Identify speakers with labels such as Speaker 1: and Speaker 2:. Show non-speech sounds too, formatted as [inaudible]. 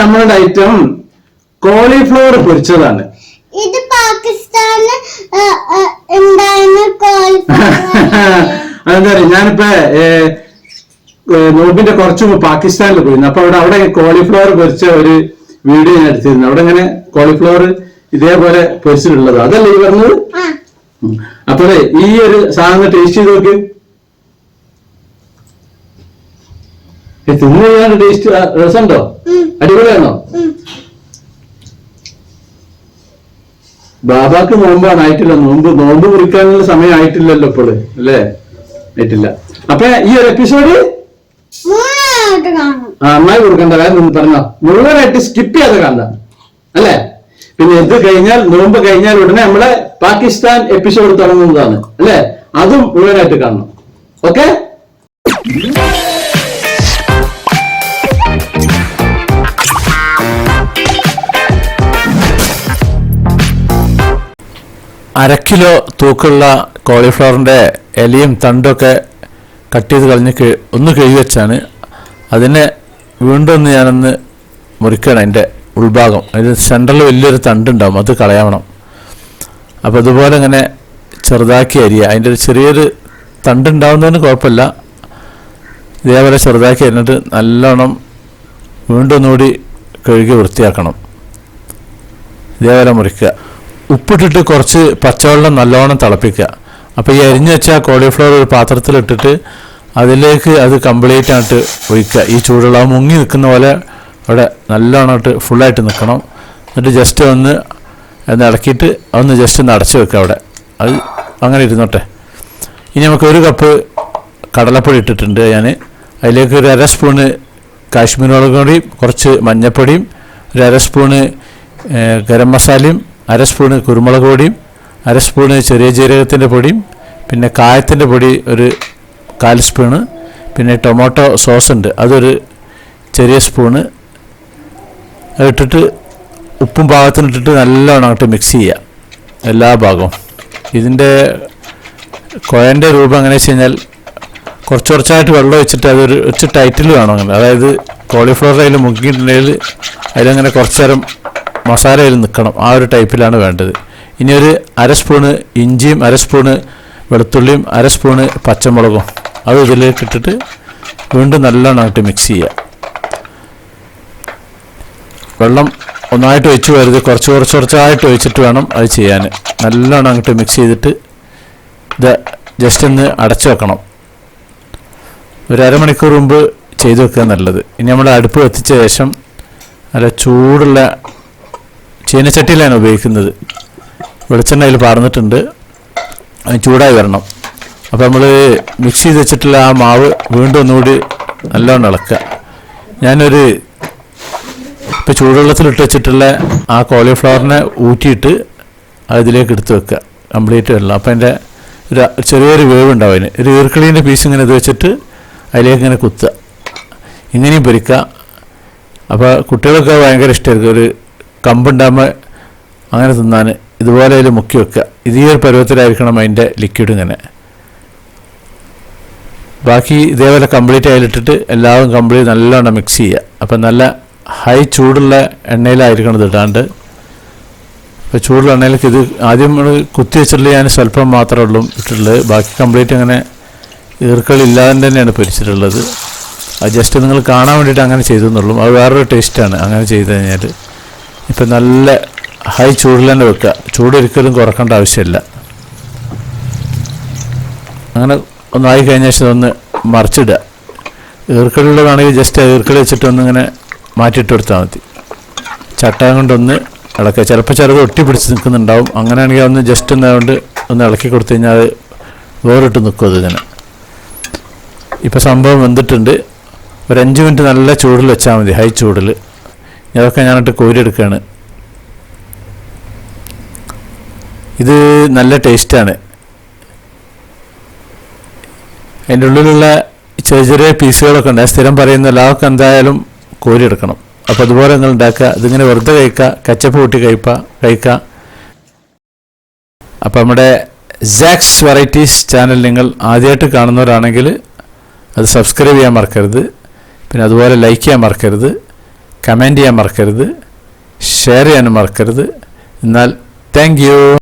Speaker 1: നമ്മളുടെ item cauliflower പൊരിച്ചതാണ്.
Speaker 2: ഇത് പാകിസ്ഥാനിൽ [laughs]
Speaker 1: അതെന്താ ഞാനിപ്പോ നോബിന്റെ കുറച്ചു നോമ്പിന്റെ കുറച്ച് മുമ്പ് പാകിസ്ഥാനിൽ പോയിരുന്നു. അപ്പൊ അവിടെ അവിടെ കോളിഫ്ലവർ പൊരിച്ച ഒരു വീഡിയോ ഞാൻ എടുത്തിരുന്നു. അവിടെ ഇങ്ങനെ കോളിഫ്ലവർ ഇതേപോലെ പൊരിച്ചിട്ടുള്ളത്. അതല്ലേ ഈ പറഞ്ഞത്? അപ്പൊ ഈ ഒരു സാധനം ടേസ്റ്റ് ചെയ്ത് നോക്ക്. തിന്നു കഴിഞ്ഞാൽ ടേസ്റ്റ് രസമുണ്ടോ. അടിപൊളിയാണോ? ബാബാക്ക് നോമ്പാണ് ആയിട്ടില്ല. നോമ്പ് നോമ്പ് കുറിക്കാനുള്ള സമയം ആയിട്ടില്ലല്ലോ ഇപ്പോൾ അല്ലേ? ആയിട്ടില്ല. അപ്പൊ ഈ ഒരു എപ്പിസോഡ്?
Speaker 2: ആ
Speaker 1: അമ്മായി കൊടുക്കണ്ട ഒന്ന് പറഞ്ഞോ. മുഴുവനായിട്ട് സ്കിപ്പ് ചെയ്യാതെ കാണണ്ട അല്ലേ? പിന്നെ എന്ത് കഴിഞ്ഞാൽ നോമ്പ് കഴിഞ്ഞാൽ ഉടനെ നമ്മളെ പാകിസ്ഥാൻ എപ്പിസോഡ് തുടങ്ങുന്നതാണ് അല്ലേ? അതും മുഴുവനായിട്ട് കാണണം. ഓക്കെ? അര കിലോ തൂക്കുള്ള കോളിഫ്ലവറിന്റെ ഇലയും തണ്ടൊക്കെ കട്ട് ചെയ്ത് കളഞ്ഞ് ഒന്ന് കഴുകി വെച്ചാണ്. അതിനെ വീണ്ടും ഒന്ന് ഞാനൊന്ന് മുറിക്കണം അതിന്റെ ഉൾഭാഗം. അതിന് സെന്ററിൽ വലിയൊരു തണ്ടുണ്ടാവും. അത് കളയണം അപ്പോൾ അതുപോലെ ഇങ്ങനെ ചെറുതാക്കി അരിയുക അതിന്റെ ഒരു ചെറിയൊരു തണ്ടുണ്ടാവുന്നതിന് കുഴപ്പമില്ല. ഇതേപോലെ ചെറുതാക്കി അരിഞ്ഞിട്ട് നല്ലോണം വീണ്ടും ഒന്നുകൂടി കഴുകി വൃത്തിയാക്കണം. ഇതേപോലെ മുറിക്കുക. ഉപ്പിട്ടിട്ട് കുറച്ച് പച്ചവെള്ളം നല്ലോണം തിളപ്പിക്കുക. അപ്പോൾ ഈ അരിഞ്ഞു വെച്ച കോളിഫ്ലവർ ഒരു പാത്രത്തിലിട്ടിട്ട് അതിലേക്ക് അത് കംപ്ലീറ്റ് ആയിട്ട് ഒഴിക്കുക. ഈ ചൂടുള്ള മുങ്ങി നിൽക്കുന്ന പോലെ അവിടെ നല്ലോണമായിട്ട് ഫുള്ളായിട്ട് നിൽക്കണം. എന്നിട്ട് ജസ്റ്റ് ഒന്ന് ഒന്ന് ഇളക്കിയിട്ട് ഒന്ന് ജസ്റ്റ് ഒന്ന് അടച്ചു വെക്കുക അവിടെ. അത് അങ്ങനെ ഇരുന്നോട്ടെ. ഇനി നമുക്ക് ഒരു കപ്പ് കടലപ്പൊടി ഇട്ടിട്ടുണ്ട് ഞാൻ. അതിലേക്ക് ഒരു അര സ്പൂണ് കാശ്മീർ മുളക് പൊടിയും കുറച്ച് മഞ്ഞൾപ്പൊടിയും ഒരു അര സ്പൂണ് ഗരം മസാലയും അര സ്പൂണ് കുരുമുളക് പൊടിയും അര സ്പൂണ് ചെറിയ ജീരകത്തിന്റെ പൊടിയും പിന്നെ കായത്തിന്റെ പൊടി ഒരു കാൽ സ്പൂണ് പിന്നെ ടൊമാറ്റോ സോസ് ഉണ്ട് അതൊരു ചെറിയ സ്പൂണ്. അതിട്ടിട്ട് ഉപ്പും പാകത്തിന് ഇട്ടിട്ട് നല്ലോണം അങ്ങോട്ട് മിക്സ് ചെയ്യുക എല്ലാ ഭാഗവും. ഇതിന്റെ കുഴന്റെ രൂപം എങ്ങനെ വെച്ച് കഴിഞ്ഞാൽ കുറച്ച് കുറച്ചായിട്ട് വെള്ളം വെച്ചിട്ട് അതൊരു ഒച്ച ടൈറ്റിൽ വേണം അങ്ങനെ. അതായത് കോളിഫ്ലവർ അതിൽ മുക്കിയിട്ടുണ്ടെങ്കിൽ അതിലങ്ങനെ കുറച്ച് നേരം മസാല അതിൽ നിൽക്കണം. ആ ഒരു ടൈപ്പിലാണ് വേണ്ടത്. ഇനി ഒരു അര സ്പൂണ് ഇഞ്ചിയും അര സ്പൂണ് വെളുത്തുള്ളിയും അര സ്പൂണ് പച്ചമുളകും അത് ഇതിലേക്ക് ഇട്ടിട്ട് വീണ്ടും നല്ലോണം ആയിട്ട് മിക്സ് ചെയ്യുക. വെള്ളം ഒന്നായിട്ട് ഒഴിച്ച് വരുത് കുറച്ച് കുറച്ച് കുറച്ചായിട്ട് ഒഴിച്ചിട്ട് വേണം അത് ചെയ്യാൻ. നല്ലോണം അങ്ങോട്ട് മിക്സ് ചെയ്തിട്ട് ഇത് ജസ്റ്റ് ഒന്ന് അടച്ചു വെക്കണം. ഒരു അരമണിക്കൂർ മുമ്പ് ചെയ്തു വെക്കുക നല്ലത്. ഇനി നമ്മൾ അടുപ്പ് കത്തിച്ച ശേഷം നല്ല ചൂടുള്ള ചീനച്ചട്ടിയിലാണ് ഉപയോഗിക്കുന്നത്. വെളിച്ചെണ്ണ അതിൽ പാർന്നിട്ടുണ്ട്. ചൂടായി വരണം. അപ്പോൾ നമ്മൾ മിക്സ് ചെയ്ത് വെച്ചിട്ടുള്ള ആ മാവ് വീണ്ടും ഒന്നുകൂടി നല്ലോണം ഇളക്കുക. ഞാനൊരു ഇപ്പോൾ ചൂടുവെള്ളത്തിലിട്ട് വെച്ചിട്ടുള്ള ആ കോളിഫ്ലവറിനെ ഊറ്റിയിട്ട് അതിലേക്ക് എടുത്ത് വെക്കുക. കംപ്ലീറ്റ് വെള്ളം. അപ്പോൾ അതിന്റെ ഒരു ചെറിയൊരു വേവ് ഉണ്ടാവും അതിന്. ഒരു ഈർക്കിളീന്റെ പീസ് ഇങ്ങനെ ഇത് വെച്ചിട്ട് അതിലേക്ക് ഇങ്ങനെ കുത്തുക. ഇങ്ങനെയും പൊരിക്കുക. അപ്പോൾ കുട്ടികൾക്ക് ഭയങ്കര ഇഷ്ടമായിരിക്കും ഒരു കമ്പുണ്ടാകുമ്പോൾ അങ്ങനെ തിന്നാൻ ഇതുപോലെ അതിൽ മുക്കി വെക്കുക. ഇത് ഈ ഒരു പരുവത്തിലായിരിക്കണം അതിന്റെ ലിക്വിഡ് ഇങ്ങനെ. ബാക്കി ഇതേപോലെ കംപ്ലീറ്റ് അതിലിട്ടിട്ട് എല്ലാവരും കംപ്ലീറ്റ് നല്ലോണം മിക്സ് ചെയ്യുക. അപ്പം നല്ല ഹൈ ചൂടുള്ള എണ്ണയിലായിരിക്കണം ഇത് ഇടാണ്ട്. അപ്പോൾ ചൂടുള്ള എണ്ണയിലേക്ക് ഇത് ആദ്യം നമ്മൾ കുത്തി വെച്ചിട്ടുള്ള ഞാൻ സ്വല്പം മാത്രമേ ഉള്ളൂ ഇട്ടിട്ടുള്ളത്. ബാക്കി കംപ്ലീറ്റ് അങ്ങനെ ഈർക്കളില്ലാതെ തന്നെയാണ് പൊരിച്ചിട്ടുള്ളത്. അത് ജസ്റ്റ് നിങ്ങൾ കാണാൻ വേണ്ടിയിട്ട് അങ്ങനെ ചെയ്തു എന്നുള്ളൂ അത് വേറൊരു ടേസ്റ്റാണ് അങ്ങനെ ചെയ്ത് കഴിഞ്ഞാൽ ഇപ്പം നല്ല ഹൈ ചൂടിൽ തന്നെ വെക്കുക. ചൂട് ഒരിക്കലും കുറക്കേണ്ട ആവശ്യമില്ല. അങ്ങനെ ഒന്നായി കഴിഞ്ഞ ശേഷം ഒന്ന് മറിച്ചിടുക. ഈർക്കളിലുള്ളതാണെങ്കിൽ ജസ്റ്റ് ഈർക്കളി വെച്ചിട്ട് ഒന്നിങ്ങനെ മാറ്റിയിട്ട് കൊടുത്താൽ മതി. ചട്ടയം കൊണ്ടൊന്ന് ഇളക്കുക. ചിലപ്പോൾ ചിലത് ഒട്ടി പിടിച്ച് നിൽക്കുന്നുണ്ടാവും. അങ്ങനെയാണെങ്കിൽ ഒന്ന് ജസ്റ്റ് ഒന്ന് അതുകൊണ്ട് ഒന്ന് ഇളക്കി കൊടുത്തു കഴിഞ്ഞാൽ അത് വേറിട്ട് നിൽക്കും അത് ഇങ്ങനെ. ഇപ്പോൾ സംഭവം വന്നിട്ടുണ്ട് ഒരു അഞ്ച് മിനിറ്റ് നല്ല ചൂടിൽ വെച്ചാൽ മതി. ഹൈ ചൂടിൽ. ഇതൊക്കെ ഞാനിട്ട് കോരിയെടുക്കുകയാണ് ഇത് നല്ല ടേസ്റ്റാണ്. അതിന്റെ ഉള്ളിലുള്ള ചെറിയ ചെറിയ പീസുകളൊക്കെ ഉണ്ട്. സ്ഥിരം പറയുന്ന എല്ലാവർക്കും എന്തായാലും കോരിയെടുക്കണം. അപ്പോൾ അതുപോലെ നിങ്ങൾ ഉണ്ടാക്കുക. ഇതിങ്ങനെ വെറുതെ കഴിക്കുക. കച്ചപ്പ് കൂട്ടി കഴിക്കുക കഴിക്കുക. അപ്പോൾ നമ്മുടെ സാക്സ് വെറൈറ്റീസ് ചാനൽ നിങ്ങൾ ആദ്യമായിട്ട് കാണുന്നവരാണെങ്കിൽ അത് സബ്സ്ക്രൈബ് ചെയ്യാൻ മറക്കരുത്. പിന്നെ അതുപോലെ ലൈക്ക് ചെയ്യാൻ മറക്കരുത്. കമന്റ് ചെയ്യാൻ മറക്കരുത് ഷെയർ ചെയ്യാനും മറക്കരുത്. എന്നാൽ താങ്ക്